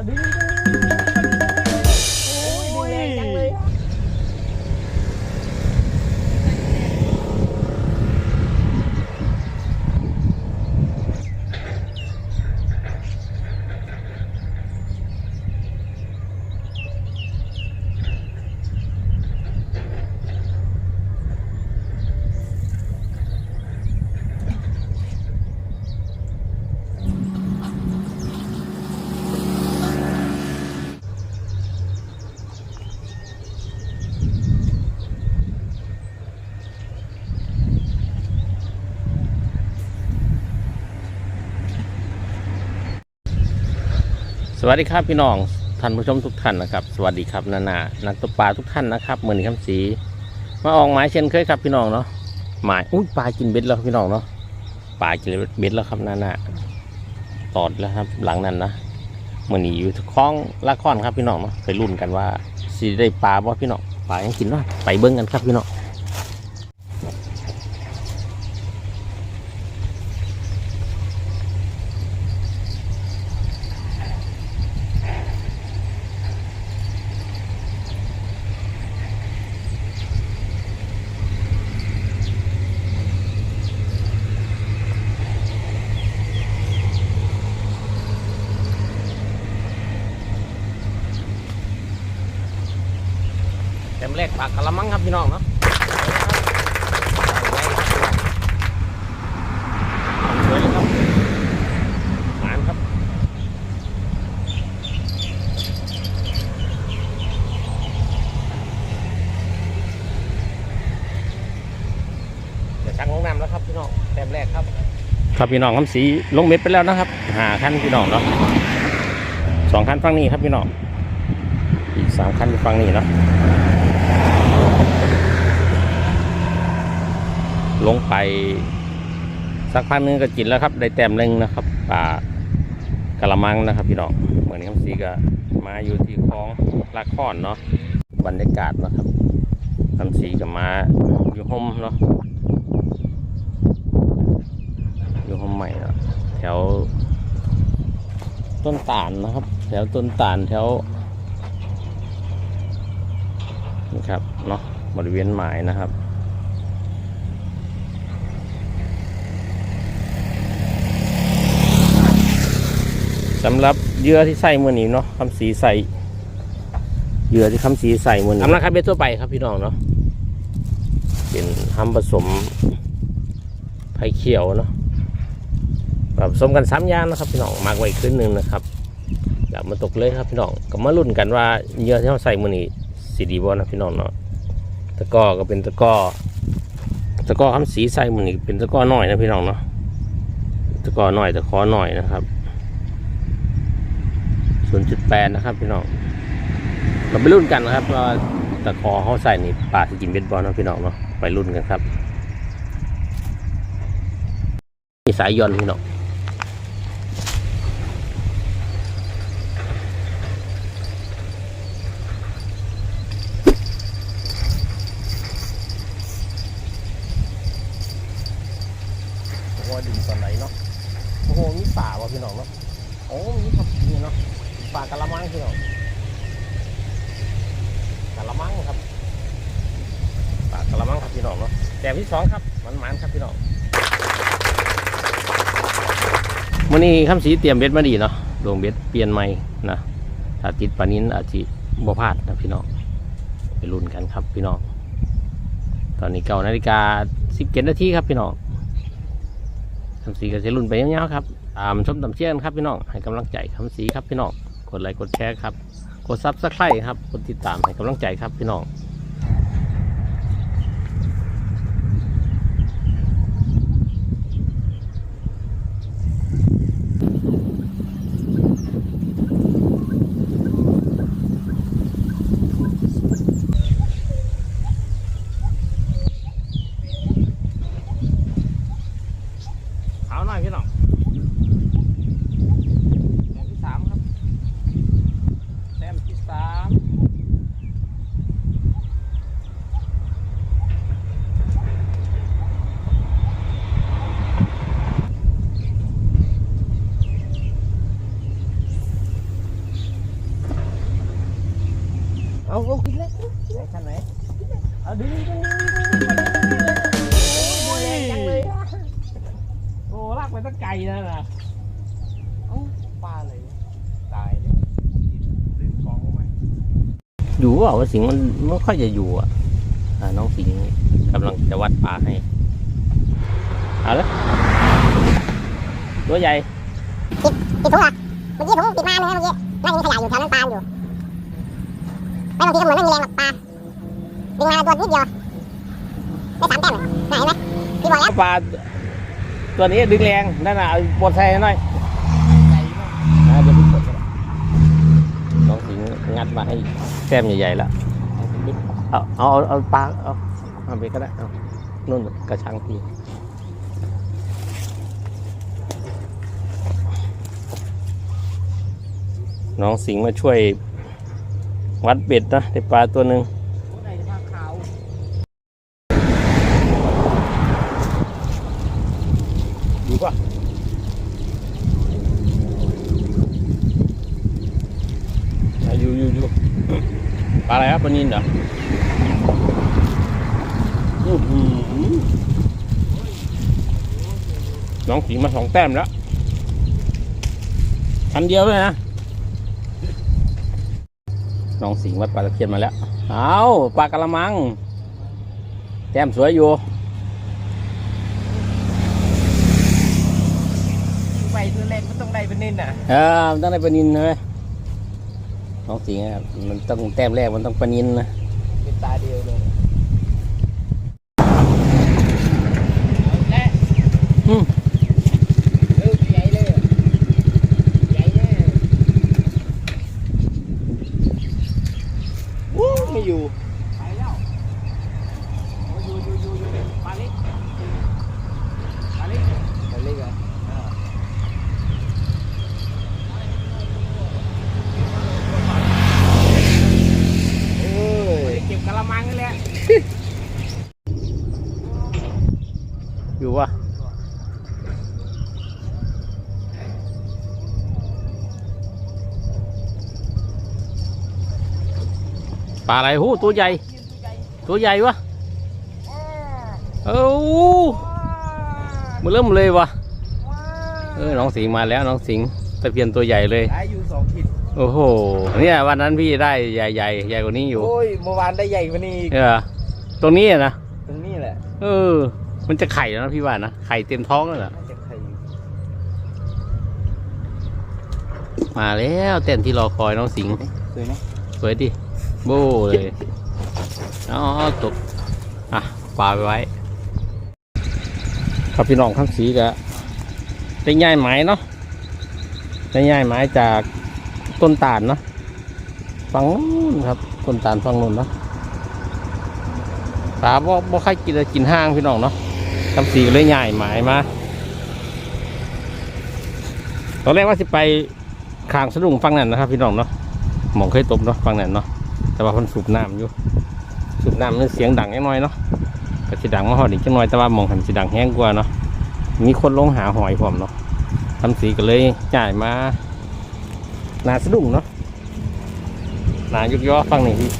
เอาดึงดึงดึงดึงโอ้ยดึงแรงจังเลย ส วัสดีครับพี่น้องท่านผู้ชมทุกท่านนะครับ สวัสดีครับนานานักตกปลาทุกท่านนะครับเหมือนคำสี มาออกหมายเช่นเคยครับพี่น้องเนาะหมายอุ้ยปลากินเบ็ดแล้วพี่น้องเนาะปลากินเบ็ดแล้วครับนานาตอดแล้วครับหลังนั้นนะเหมือนอยู่คล้องละครครับพี่น้องเนาะไปรุ่นกันว่าสิได้ปลาบ่พี่น้องปลายังกินเนาะไปเบิ้งกันครับพี่น้อง เต็มแรกปากกะละมังครับพี่น้องเนาะสวยเลยครับหมานครับจะชักลงน้ำแล้วครับพี่น้องเต็มแรกครับ ครับพี่น้องคำสีลงเม็ดไปแล้วนะครับหาขั้นพี่น้องเนาะสองขั้นฝั่งนี้ครับพี่น้องอีกสามขั้นอยู่ฝั่งนี้เนาะ ลงไป สักพักนึงก็กินแล้วครับ ได้แต้มหนึ่งนะครับป่ากะละมังนะครับ พี่น้องเหมือนคำสีก็มาอยู่ที่คลองลากข้อนเนาะบรรยากาศนะครับคำสีก็มาอยู่ห่มเนาะอยู่ห่มใหม่เนาะแถวต้นตาลนะครับ แถวต้นตาลแถวนี่ครับเนาะบริเวณหมายนะครับำหรับเหยื่อที่ใส่มือนี้เนาะคำสีใส่เหยื่อที่คำสีใส่มือนี้ทำนะครับเบ็ดทั่วไปครับพี่น้องเนาะเป็นทำผสมไผ่เขียวเนาะผสมกันสามย่างนะครับพี่น้องมากไว้ขึ้นหนึ่งนะครับอยากมาตกเลยครับพี่น้องก็มาลุ้นกันว่าเหยื่อที่เราใส่มือนี้สีดีบ่นะพี่น้องเนาะตะก้อก็เป็นตะก้อตะก้อคำสีใส่มือนี้เป็นตะก้อน้อยนะพี่น้องเนาะตะก้อน้อยตะขอหน้อยนะครับ 0.8 นะครับพี่น้องเราไปรุ่นกันนะครับว่าตะคอเขาใส่นี่ปลาที่กินเบ็ดบอลนะพี่น้องเนาะไปรุ่นกันครับมีสายยนต์พี่น้องโอ้โหดึงตอนไหนเนาะโอ้โหมีป่าวะพี่น้องเนาะโอ้มีครับนี่เนาะ ปลากะละมังพี่น้องกะละมังครับปลากะละมังครับพี่น้องเนาะแต้มที่สองครับมันมันๆครับพี่น้องวันนี้คำสีเตรียมเบ็ดมาดีเนาะดวงเบ็ดเปลี่ยนใหม่นะถ้าติดปานินอาจจะบ่พลาดนะพี่น้องไปลุ้นกันครับพี่น้องตอนนี้เก้านาฬิกาสิบเจ็ดนาทีครับพี่น้องคำสีก็จะลุ้นไปยาวๆครับตามชมตามเชียนครับพี่น้องให้กำลังใจคำสีครับพี่น้อง กดไลค์กดแชร์ครับ กดซับสไครต์ครับ กดติดตามให้กำลังใจครับพี่น้องเอาหน่อยพี่น้องแต้มที่สามครับแต้มที่สาม เอาเอากินแล้วไหนคันไหนเอาดึงดึงดึงโอ้ยแรงจังเลยอะโอ้ลากไปตั้งไกลนั่นน่ะเอ้าปลาอะไรตายเลยดึงของออกมาอยู่เปล่าว่าสิงมันไม่ค่อยจะอยู่อะน้องสิงกำลังจะวัดปลาให้เอาละตัวใหญ่ติดปิดถุงเหรอเมื่อกี้ถุงติดมาเลยเมื่อกี้นั่งกินขยะอยู่แถวนั้นปลาอยู่ ไม่บางทีก็เหมือนไม่มีแรงหรอกปลาดึงมาตัวนิดเดียวได้สามแต้มไหนไหมพี่บอกแล้วปลาตัวนี้ดึงแรงนั่นน่ะเอาปวดใส่หน่อยเดี๋ยวพี่กดน้องสิงห์งัดมาให้แต้มใหญ่ๆแล้วเอาเอาเอาปลาเอาเอาไปก็ได้เอานู่นกระชังพี่น้องสิงห์มาช่วย วัดเบ็ดนะได้ปลาตัวหนึ่งโอ้ไหนจะพาขาวอยู่ปะอะอยู่อยู่อยู่ปลาอะไรครับปลานินเหรออื้อหือน้องสิงห์มาสองแต้มแล้ว คันเดียวเลยนะ น้องสิงห์วัดปลาตะเพียนมาแล้ว เอาปลากระมัง แต้มสวยอยู่ไปตัวแรกก็ต้องได้เป็นนินน่ะเออมันต้องได้ปลานินเลยน้องสิงห์ครับมันต้องแต้มแรกมันต้องปลานินนะเป็นตาเดียวเลยและ อืม เออใหญ่เลยอะใหญ่แน่วู้ไม่อยู่ไปแล้วโอ้อยู่อยู่อยู่อยู่ปลาเล็กปลาเล็กปลาเล็กเหรออ่า เอ้ยเก็บกะละมังนี่แหละ อยู่วะ ปลาอะไรหูตัวใหญ่ ตัวใหญ่วะเอ้ามันเริ่มเลยวะเออน้องสิงห์มาแล้วน้องสิงห์ตะเพียนตัวใหญ่เลยได้อยู่สองขีดโอ้โหเนี่ยวันนั้นพี่ได้ใหญ่ใหญ่ใหญ่กว่านี้อยู่โอ้ยเมื่อวานได้ใหญ่กว่านี้อีกเออตรงนี้อะนะตรงนี้แหละเออ มันจะไข่แล้วนะพี่ว่านะไข่เต็มท้องแล้วเหรอน่าจะใครมาแล้วเต้นที่รอคอยน้องสิงห์สวยไหมสวยดิ โบ้เลยอ๋อตกอะปลาไปไว้ ครับพี่น้องข้างสีกะได้ย่ายไม้เนาะได้ย่ายไม้จากต้นตาลเนาะฝั่งนู้นครับต้นตาลฝั่งนู้นเนาะปลาบ่บ่ใครกินเลยกินห้างพี่น้องเนาะคำสีก็เลยย่ายไม้มาตอนแรกว่าสิไปคางสะดุ้งฟังนั่นนะครับ พี่น้องเนาะหมองเคยตบเนาะฟังนั่นเนาะ แต่ว่ามันสูบน้ำอยู่ สูบน้ำมันเสียงดังนิดหน่อยเนาะก็สิดังมาหอดอีกจังหน่อยแต่ว่ามองหันสิดังแห้งกว่าเนาะมีคนลงหาหอยผมเนาะทำสีก็เลยจ่ายมาหนาสะดุ้งเนาะหนายุกยอฟังหนึ่งที่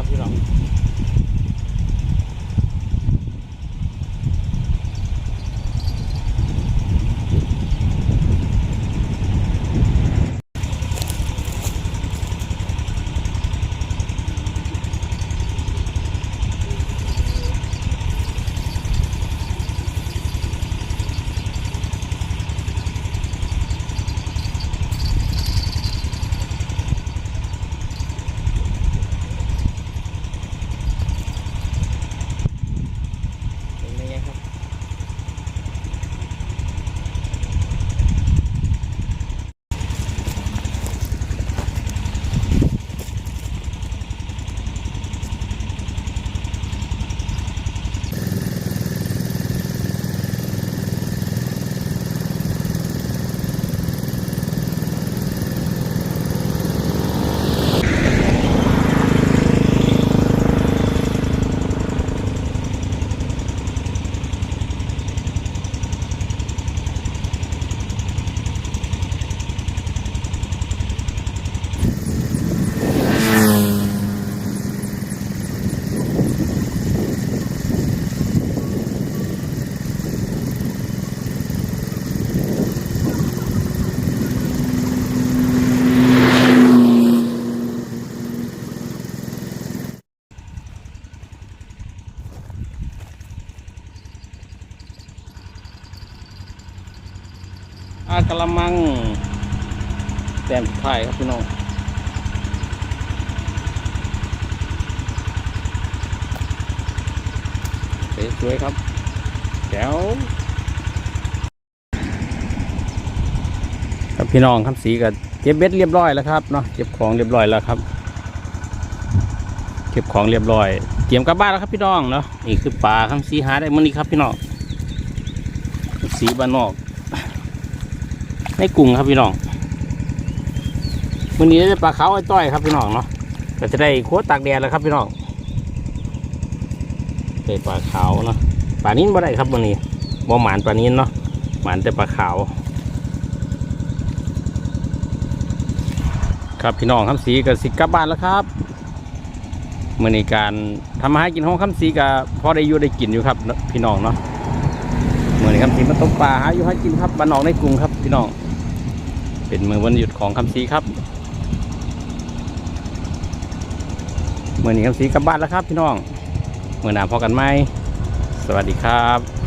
น้อยครับพี่น้องากระมังแต้มสุดท้ายครับพี่น้องสวยครับแจ๋วครับพี่น้องครับสีกับเก็บเบ็ดเรียบร้อยแล้วครับเนาะเก็บของเรียบร้อยแล้วครับ เก็บของเรียบร้อย เตรียมกลับบ้านแล้วครับพี่น้องเนาะนี่คือปลาคำสีหาได้มื้อนี้ครับพี่น้องสีบ้านนอก ในกรุงครับพี่น้องมื้อนี้ได้ปลาขาวไอ้ต้อยครับพี่น้องเนาะก็จะได้โคตรตากแดดแล้วครับพี่น้องได้ปลาขาวเนาะปลานิ้นบ่ได้ครับมื้อนี้บ่หมานปลานิ้นเนาะหมานแต่ปลาขาวครับพี่น้องคำสีกับสิกลับบ้านแล้วครับเมื่อในการทำอาหารกินห้องคำสีกับพอได้อยู่ได้กินอยู่ครับ พี่น้องเนาะเมื่อในคำสีมาตกปลาหาอยู่หากินครับบ้านนอกในกรุงครับพี่น้อง เป็นมือวันหยุดของคำซีครับเมื่อนี้คำซีกลับบ้านแล้วครับพี่น้องเมื่อหนาพอกันไหมสวัสดีครับ